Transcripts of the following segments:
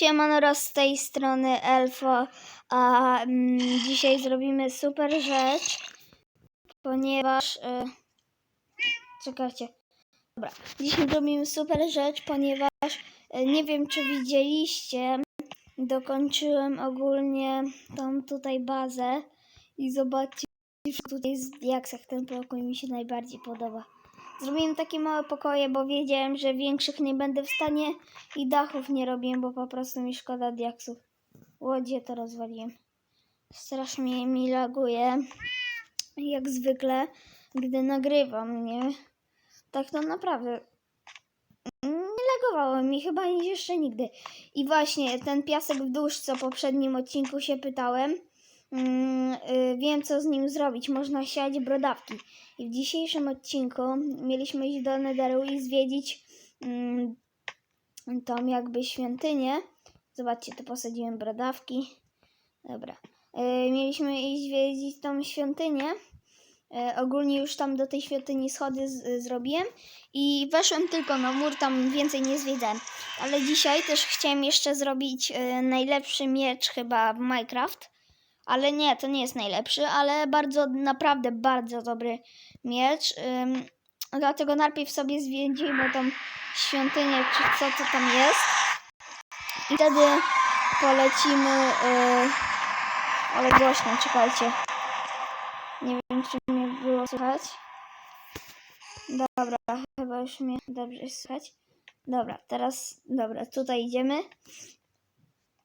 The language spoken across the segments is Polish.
Siemano z tej strony Elfo, a mm, dzisiaj zrobimy super rzecz, ponieważ... Y, czekajcie. Dobra, dzisiaj zrobimy super rzecz, ponieważ y, nie wiem czy widzieliście, dokończyłem ogólnie tą tutaj bazę i zobaczcie, tutaj jest jak ten pokój mi się najbardziej podoba. Zrobiłem takie małe pokoje, bo wiedziałem, że większych nie będę w stanie i dachów nie robiłem, bo po prostu mi szkoda diaksów. Łodzie to rozwaliłem. Strasznie mi laguje, jak zwykle, gdy nagrywam, nie? Tak to naprawdę nie lagowało mi chyba jeszcze nigdy. I właśnie ten piasek w dusz, co w poprzednim odcinku się pytałem, wiem co z nim zrobić. Można siać brodawki. I w dzisiejszym odcinku mieliśmy iść do Netheru i zwiedzić mm, tą jakby świątynię. Zobaczcie, tu posadziłem brodawki. Dobra. Y, mieliśmy iść zwiedzić tą świątynię. Y, ogólnie już tam do tej świątyni schody z, zrobiłem i weszłem tylko na mur, tam więcej nie zwiedzałem. Ale dzisiaj też chciałem jeszcze zrobić y, najlepszy miecz chyba w Minecraft. Ale nie, to nie jest najlepszy, ale bardzo, naprawdę bardzo dobry miecz. Ym, dlatego najpierw sobie zwiedzimy tą świątynię, czy co to tam jest. I wtedy polecimy. Yy, ale głośno, czekajcie. Nie wiem, czy mnie było słychać. Dobra, chyba już mnie dobrze słychać. Dobra, teraz, dobra, tutaj idziemy.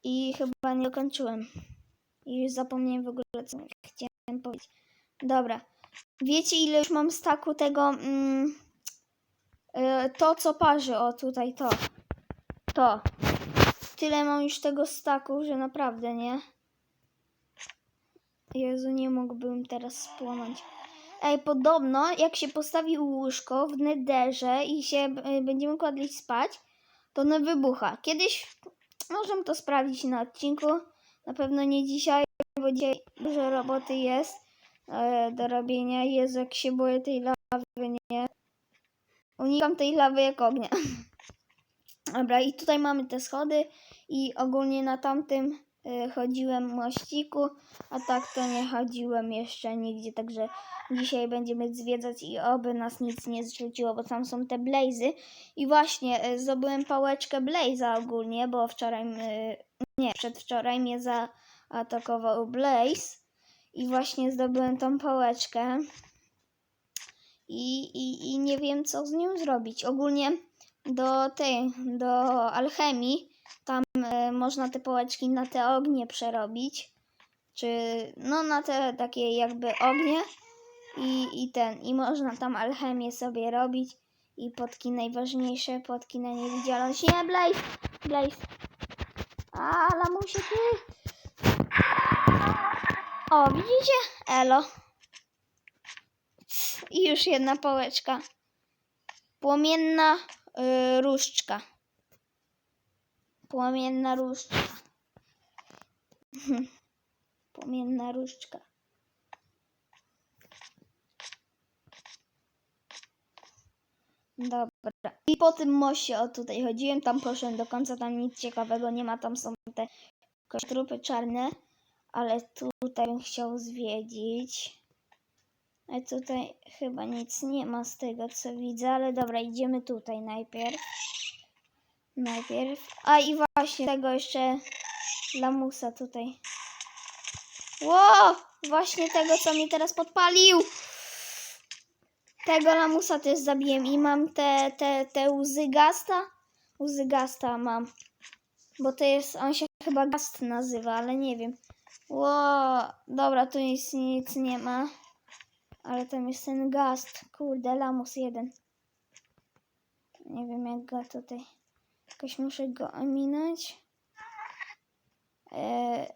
I chyba nie kończyłem. I już zapomniałem w ogóle, co chciałem powiedzieć. Dobra. Wiecie, ile już mam staku tego... Mm, y, to, co parzy. O, tutaj to. To. Tyle mam już tego staku, że naprawdę, nie? Jezu, nie mógłbym teraz spłonąć. Ej, podobno, jak się postawi łóżko w nederze i się y, będziemy kładli spać, to ono wybucha. Kiedyś możemy to sprawdzić na odcinku. Na pewno nie dzisiaj, bo dzisiaj dużo roboty jest e, do robienia. Jezu, jak się boję tej lawy, nie? Unikam tej lawy jak ognia. Dobra, i tutaj mamy te schody i ogólnie na tamtym e, chodziłem mościku, a tak to nie chodziłem jeszcze nigdzie, także dzisiaj będziemy zwiedzać i oby nas nic nie zrzuciło, bo tam są te blazy. I właśnie e, zdobyłem pałeczkę blaza ogólnie, bo wczoraj, nie, przedwczoraj mnie zaatakował blaze i właśnie zdobyłem tą pałeczkę. I, i, I nie wiem, co z nią zrobić. Ogólnie do tej, do alchemii, tam e, można te pałeczki na te ognie przerobić. Czy no na te takie jakby ognie i, i ten. I można tam alchemię sobie robić. I potki najważniejsze, potki na niewidzialność. Nie, Blaze! Blaze! A, lamusie, ty! O, widzicie? Elo. I już jedna pałeczka. Płomienna y, różdżka. Płomienna różdżka. Płomienna różdżka. Dobra. I po tym moście o tutaj chodziłem, tam poszedłem do końca, tam nic ciekawego nie ma, tam są te trupy czarne, ale tutaj bym chciał zwiedzić. A tutaj chyba nic nie ma z tego co widzę, ale dobra, idziemy tutaj najpierw. Najpierw. A i właśnie tego jeszcze lamusa tutaj. Ło! Właśnie tego, co mi teraz podpalił. Tego lamusa też zabiłem i mam te, te, te łzy gasta. Łzy gasta mam. Bo to jest, on się chyba gast nazywa, ale nie wiem. Ło, dobra, tu nic, nic nie ma. Ale tam jest ten gast. Kurde, lamus jeden. Nie wiem jak go tutaj. Jakoś muszę go ominąć. Eee,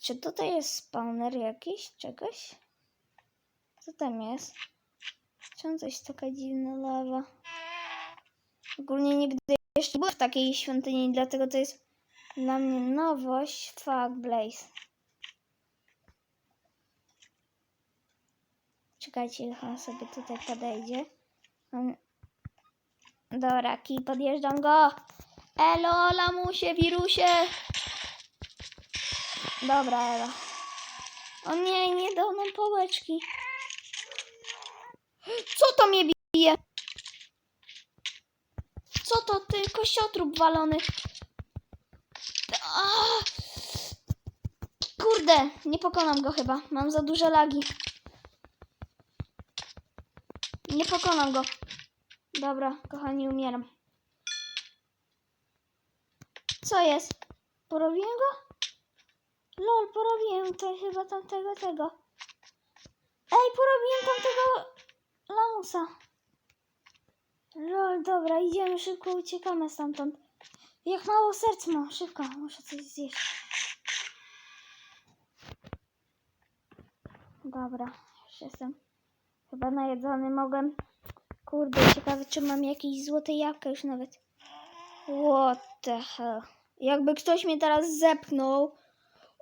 czy tutaj jest spawner jakiś? Czegoś? Co tam jest? Czemu coś taka dziwna lawa? Ogólnie nigdy jeszcze byłem w takiej świątyni, dlatego to jest dla mnie nowość. Fuck Blaze. Czekajcie, niech on sobie tutaj podejdzie. Dobra, kij, podjeżdżam go. Elo, lamusie, wirusie. Dobra, Elo. O nie, nie dał nam pałeczki. Co to mnie bije? Co to ty, kościotrup walony? Kurde, nie pokonam go chyba. Mam za duże lagi. Nie pokonam go. Dobra, kochani, umieram. Co jest? Porobiłem go? Lol, porobiłem to chyba tamtego tego. Ej, porobiłem tamtego lamusa. Lol, dobra, idziemy szybko, uciekamy stamtąd. Jak mało serc mam, szybko, muszę coś zjeść. Dobra, już jestem chyba najedzony, mogłem... Kurde, ciekawe czy mam jakieś złote jabłka już nawet. What the hell. Jakby ktoś mnie teraz zepchnął,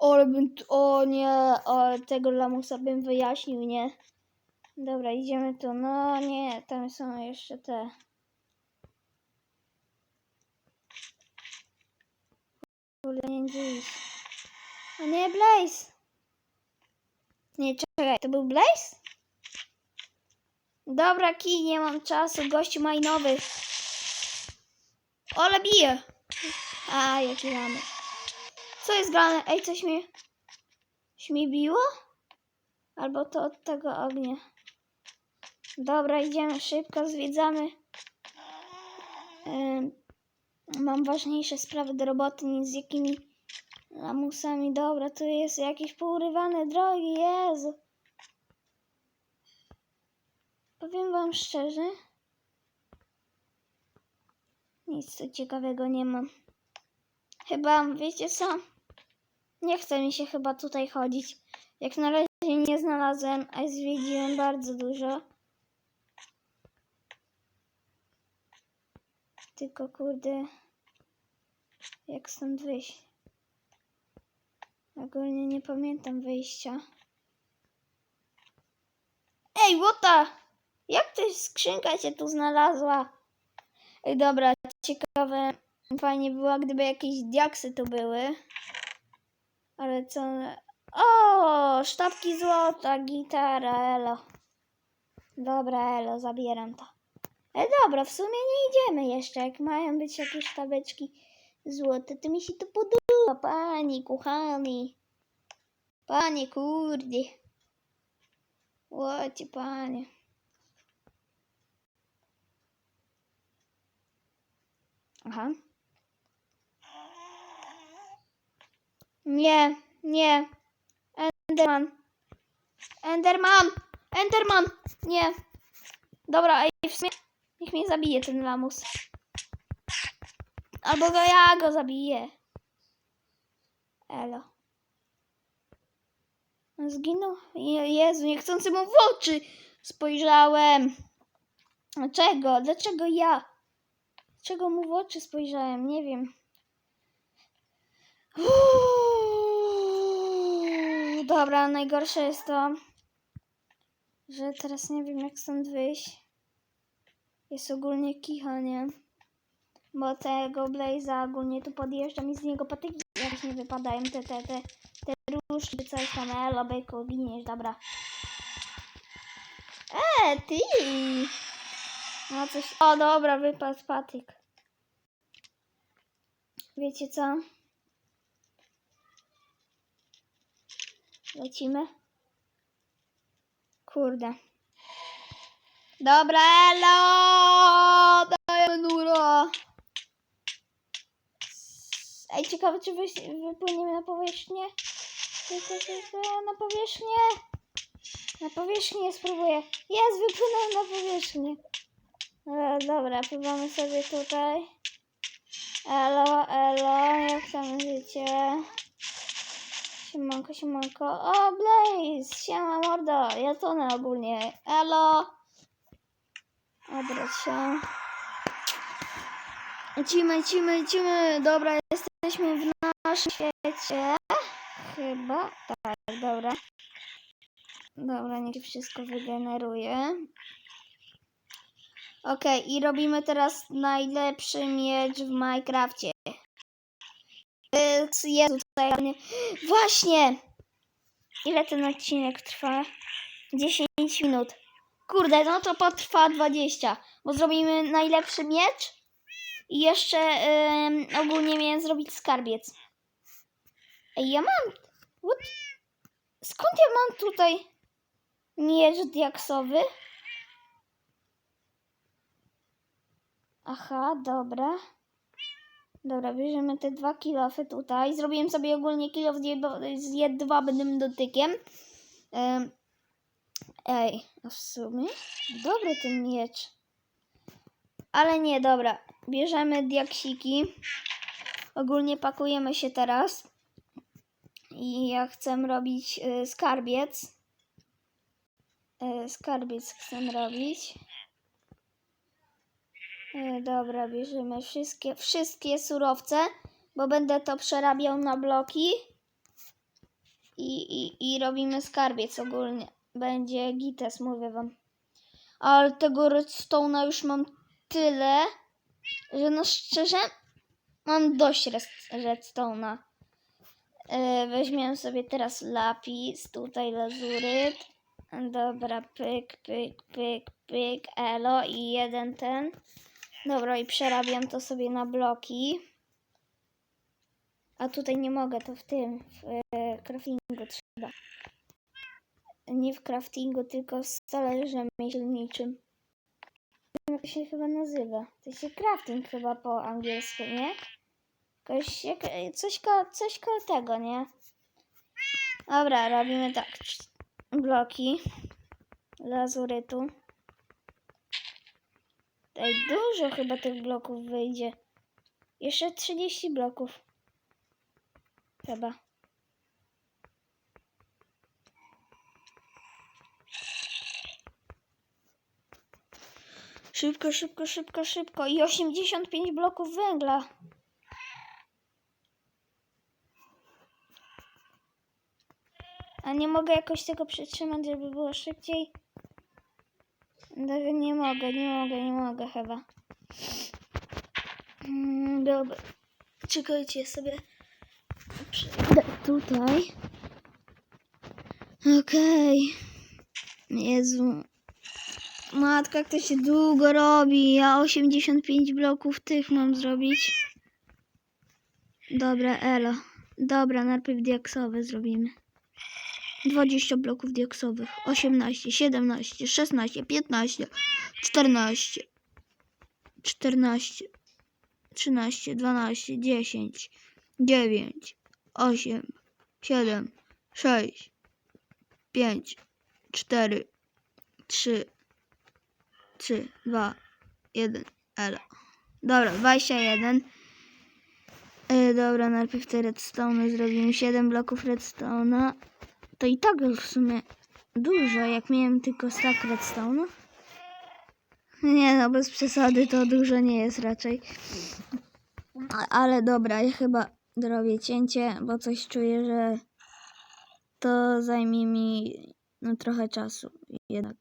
ale bym... O nie, o, tego lamusa bym wyjaśnił, nie? Dobra, idziemy tu. No nie, tam są jeszcze te... Kurde, nie dziś. O nie, Blaze! Nie, czekaj, to był Blaze? Dobra, kij, nie mam czasu, gościu majnowy. Ole bije! A, jaki mamy. Co jest grane? Ej, coś mnie... Śmibiło? Albo to od tego ognia. Dobra, idziemy szybko, zwiedzamy. Ym, mam ważniejsze sprawy do roboty niż z jakimi lamusami. Dobra, tu jest jakieś pourywane drogi, Jezu. Powiem wam szczerze, nic tu ciekawego nie mam. Chyba, wiecie co? Nie chce mi się chyba tutaj chodzić. Jak na razie nie znalazłem, a zwiedziłem bardzo dużo. Tylko kurde, jak stąd wyjść? Ogólnie nie pamiętam wyjścia. Ej, łota! Jak to skrzynka się tu znalazła? Ej, dobra, ciekawe. Fajnie było, gdyby jakieś diaksy tu były. Ale co... O, sztabki złota, gitara, elo. Dobra, elo, zabieram to. E, dobra, w sumie nie idziemy jeszcze. Jak mają być jakieś sztabeczki złote, to mi się to podoba, pani, kochani. Panie, kurde. Łocie, panie. Aha. Nie, nie. Enderman. Enderman! Enderman! Nie. Dobra, ej, w sumie niech mnie zabije ten lamus. Albo go ja go zabiję. Elo. Zginął? Je- Jezu, niechcący mu w oczy spojrzałem. Dlaczego? Dlaczego ja? Dlaczego mu w oczy spojrzałem? Nie wiem. Uuu, dobra, najgorsze jest to, że teraz nie wiem jak stąd wyjść. Jest ogólnie kicha, nie? Bo tego Blaze'a ogólnie tu podjeżdżam i z niego patyki jakieś nie wypadają. Te, te, te, te różki, coś tam, elo, byku, giniesz, dobra. E, ty! No coś, o dobra, wypadł patyk. Wiecie co? Lecimy. Kurde. Dobra, elo! Dajemy nuro! Ej, ciekawe, czy wy, wypłyniemy na powierzchnię? Na powierzchnię! Na powierzchnię spróbuję. Jest, wypłynąłem na powierzchnię. E, dobra, pływamy sobie tutaj. Elo, elo, jak tam życie? Siemanko, siemanko. O, Blaze! Siema, mordo. Ja tonę ogólnie. Elo! Odwróć się. Lecimy, lecimy, lecimy. Dobra, jesteśmy w naszym świecie. Chyba. Tak, dobra. Dobra, niech wszystko wygeneruje. Okej, i robimy teraz najlepszy miecz w Minecrafcie. jest tutaj. nie- Właśnie! Ile ten odcinek trwa? 10 minut. Kurde, no to potrwa 20, bo zrobimy najlepszy miecz i jeszcze ogólnie miałem zrobić skarbiec. Ej, ja mam... What? Skąd ja mam tutaj miecz diaksowy? Aha, dobra. Dobra, bierzemy te dwa kilofy tutaj. Zrobiłem sobie ogólnie kilof z, jedwabnym dotykiem. Ej, a w sumie dobry ten miecz. Ale nie, dobra. Bierzemy diaksiki. Ogólnie pakujemy się teraz. I ja chcę robić y, skarbiec. Y, skarbiec chcę robić. Y, dobra, bierzemy wszystkie, wszystkie surowce, bo będę to przerabiał na bloki. I, i, i robimy skarbiec ogólnie. Będzie gites, mówię wam. Ale tego redstone'a już mam tyle, że no szczerze mam dość redstone'a. Yy, weźmiemy sobie teraz lapis, tutaj lazuryt. Dobra, pyk, pyk, pyk, pyk, elo i jeden ten. Dobra, i przerabiam to sobie na bloki. A tutaj nie mogę, to w tym, w e, craftingu trzeba. Nie w craftingu, tylko w stole rzemieślniczym. Jak to się chyba nazywa. To się crafting chyba po angielsku, nie? Jakoś, jak, coś, ko, coś koło tego, nie? Dobra, robimy tak. Bloki lazurytu. Tutaj dużo chyba tych bloków wyjdzie. Jeszcze 30 bloków. Chyba. Szybko, szybko, szybko, szybko. I 85 bloków węgla. A nie mogę jakoś tego przytrzymać, żeby było szybciej? Nie mogę, nie mogę, nie mogę chyba. Mm, dobra. Czekajcie sobie. Tutaj. Okej. Jezu. Matka, jak to się długo robi. Ja 85 bloków tych mam zrobić. Dobra, elo. Dobra, najpierw diaksowe zrobimy. 20 bloków diaksowych. 18, 17, 16, 15, 14, 14, 13, 12, 10, 9, 8, 7, 6, 5, 4, 3, 3, 2, 1, elo. Dobra, 21. E, dobra, najpierw te redstone zrobimy 7 bloków redstone'a. To i tak już w sumie dużo, jak miałem tylko stack redstone'u. Nie no, bez przesady to dużo nie jest raczej. Ale dobra, ja chyba zrobię cięcie, bo coś czuję, że to zajmie mi no, trochę czasu jednak.